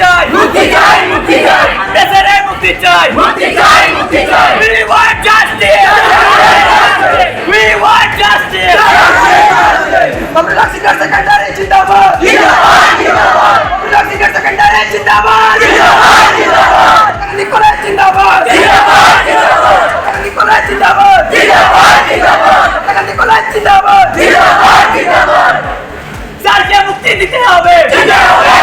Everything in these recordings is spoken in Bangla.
চাই। মুক্তি চাই মুক্তি চাই। স্যারের মুক্তি চাই। মুক্তি চাই মুক্তি চাই। We want justice! We want justice! আমরা সিনিয়র সেকেন্ডারি জিন্দাবাদ। জিন্দাবাদ জিন্দাবাদ। আমরা সিনিয়র সেকেন্ডারি জিন্দাবাদ। জিন্দাবাদ জিন্দাবাদ। নিকোলা জিন্দাবাদ। জিন্দাবাদ জিন্দাবাদ। নিকোলা জিন্দাবাদ। জিন্দাবাদ জিন্দাবাদ। নিকোলা জিন্দাবাদ। জিন্দাবাদ জিন্দাবাদ। স্যারকে মুক্তি দিতে হবে দিতে হবে।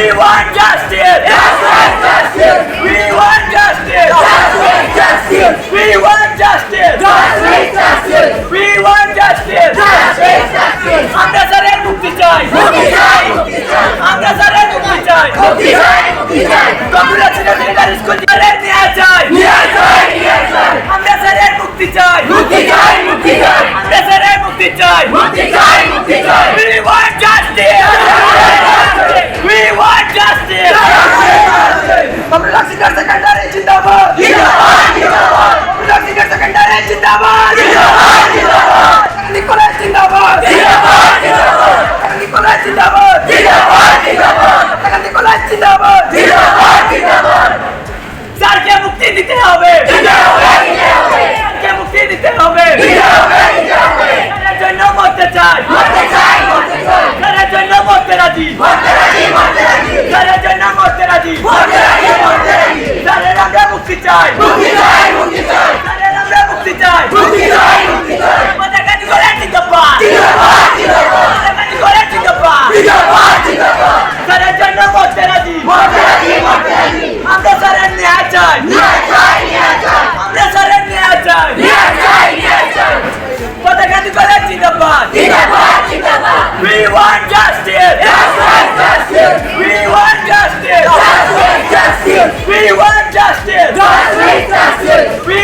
We want justice! Justice, justice. We want justice! Justice, justice. We want justice! Justice, justice. We want justice! Justice, justice. আমরা স্যারের মুক্তি চাই মুক্তি চাই মুক্তি চাই আমরা স্যারের মুক্তি চাই মুক্তি চাই মুক্তি চাই আমরা সিনিয়র সেকেন্ডারি জিন্দাবাদ জিন্দাবাদ জিন্দাবাদ আমরা সিনিয়র সেকেন্ডারি জিন্দাবাদ জিন্দাবাদ জিন্দাবাদ নিকোলা জিন্দাবাদ জিন্দাবাদ জিন্দাবাদ নিকোলা জিন্দাবাদ জিন্দাবাদ জিন্দাবাদ নিকোলা জিন্দাবাদ জিন্দাবাদ জিন্দাবাদ স্যারকে মুক্তি দিতে হবে দিতে হবে দিতে হবে স্যারকে মুক্তি দিতে হবে দিতে হবে দিতে হবে স্যারের জন্য মরতে চাই মরতে চাই মরতে চাই স্যারের জন্য মরতে রাজি মরতে রাজি মরতে রাজি স্যারের জন্য মরতে রাজি চাই ন্যায় চাই ন্যায় চাই আমরা স্যারের ন্যায় চাই ন্যায় চাই ন্যায় চাই পতাকাটি করে জিন্দাবাদ জিন্দাবাদ জিন্দাবাদ We want justice! Justice, justice. We want justice! Justice, justice. We want justice! Justice, justice. We